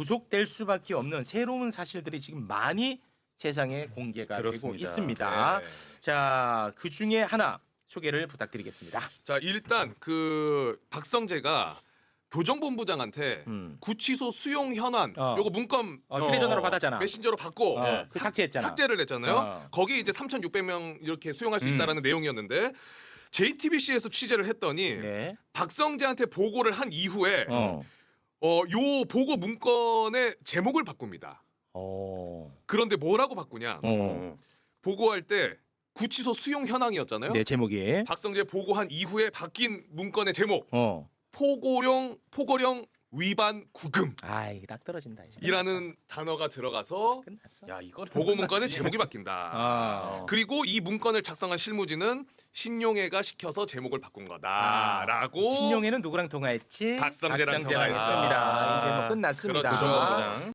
구속될 수밖에 없는 새로운 사실들이 지금 많이 세상에 공개가 되고 그렇습니다. 있습니다. 네. 자, 그 중에 하나 소개를 부탁드리겠습니다. 자 일단 그 박성재가 교정본부장한테 음. 구치소 수용 현황 어. 요거 문건 어, 휴대전화로 받았잖아. 메신저로 받고 어, 그 삭제했잖아. 삭제를 했잖아요. 어. 거기 이제 3,600명 이렇게 수용할 수 음. 있다라는 내용이었는데 JTBC에서 취재를 했더니 네. 박성재한테 보고를 한 이후에 어. 어, 요 보고 문건의 제목을 바꿉니다. 어. 그런데 뭐라고 바꾸냐? 어. 보고할 때 구치소 수용 현황이었잖아요. 네, 제목이. 박성재 보고한 이후에 바뀐 문건의 제목 어. 포고령 포고령 위반 구금이라는 아, 이게 딱 떨어진다 이제. 단어가 들어가서 끝났어. 야 이거 보고 문건의 제목이 바뀐다. 아. 그리고 이 문건을 작성한 실무진은 신용회가 시켜서 제목을 바꾼 거다라고 신용에는 누구랑 통화했지? 박성재랑 박성재랑 통화했어. 했습니다. 아. 이제 뭐 끝났습니다. 그렇죠. 교정본부장.